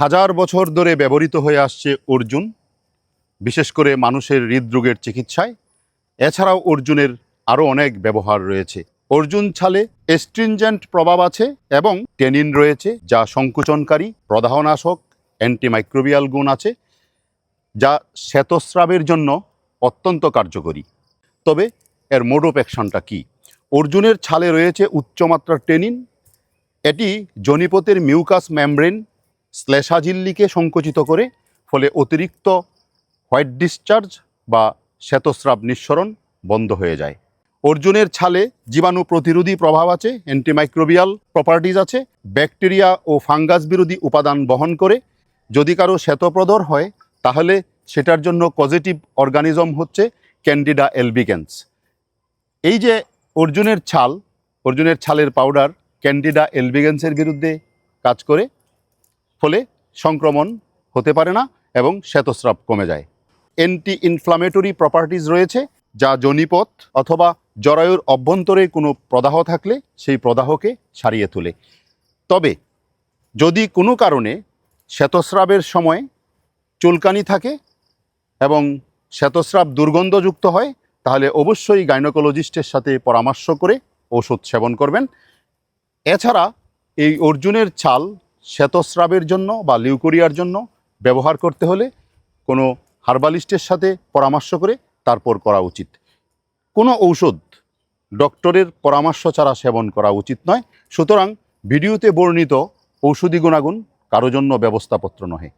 হাজার বছর ধরে ব্যবহৃত হয়ে আসছে অর্জুন, বিশেষ করে মানুষের হৃদরোগের চিকিৎসায়। এছাড়াও অর্জুনের আরও অনেক ব্যবহার রয়েছে। অর্জুন ছালে এস্ট্রিনজেন্ট প্রভাব আছে এবং টেনিন রয়েছে, যা সংকুচনকারী, প্রদাহনাশক অ্যান্টিমাইক্রোবিয়াল গুণ আছে, যা শ্বেতস্রাবের জন্য অত্যন্ত কার্যকরী। তবে এর মোড অফ অ্যাকশনটা কী? অর্জুনের ছালে রয়েছে উচ্চমাত্রার টেনিন, এটি জনিপথের মিউকাস মেমব্রেন শ্লেষাঝিল্লিকে সংকুচিত করে ফলে অতিরিক্ত হোয়াইট ডিসচার্জ বা শ্বেতস্রাব নিঃসরণ বন্ধ হয়ে যায়। অর্জুনের ছালে জীবাণু প্রতিরোধী প্রভাব আছে অ্যান্টিমাইক্রোবিয়াল প্রপার্টিজ আছে, ব্যাকটেরিয়া ও ফাঙ্গাস বিরোধী উপাদান বহন করে। যদি কারও শ্বেতপ্রদর হয়, তাহলে সেটার জন্য পজিটিভ অর্গানিজম হচ্ছে ক্যান্ডিডা এলবিকেন্স এই যে অর্জুনের ছাল, অর্জুনের ছালের পাউডার ক্যান্ডিডা এলবিগেন্সের বিরুদ্ধে কাজ করে ফলে সংক্রমণ হতে পারে না এবং শ্বেতস্রাব কমে যায়। অ্যান্টি ইনফ্লামেটরি প্রপার্টিজ রয়েছে, যা জনিপথ অথবা জরায়ুর অভ্যন্তরে কোনো প্রদাহ থাকলে সেই প্রদাহকে ছাড়িয়ে তোলে। তবে যদি কোনো কারণে শ্বেতস্রাবের সময় চুলকানি থাকে এবং শ্বেতস্রাব দুর্গন্ধযুক্ত হয়, তাহলে অবশ্যই গাইনোকোলজিস্টের সাথে পরামর্শ করে ওষুধ সেবন করবেন। এছাড়া এই অর্জুনের ছাল শ্বেতস্রাবের জন্য বা লিউকোরিয়ার জন্য ব্যবহার করতে হলে কোনো হার্বালিস্টের সাথে পরামর্শ করে তারপর করা উচিত। কোনো ঔষধ ডক্টরের পরামর্শ ছাড়া সেবন করা উচিত নয়। সুতরাং ভিডিওতে বর্ণিত ঔষধি গুণাগুণ কারও জন্য ব্যবস্থাপত্র নহে।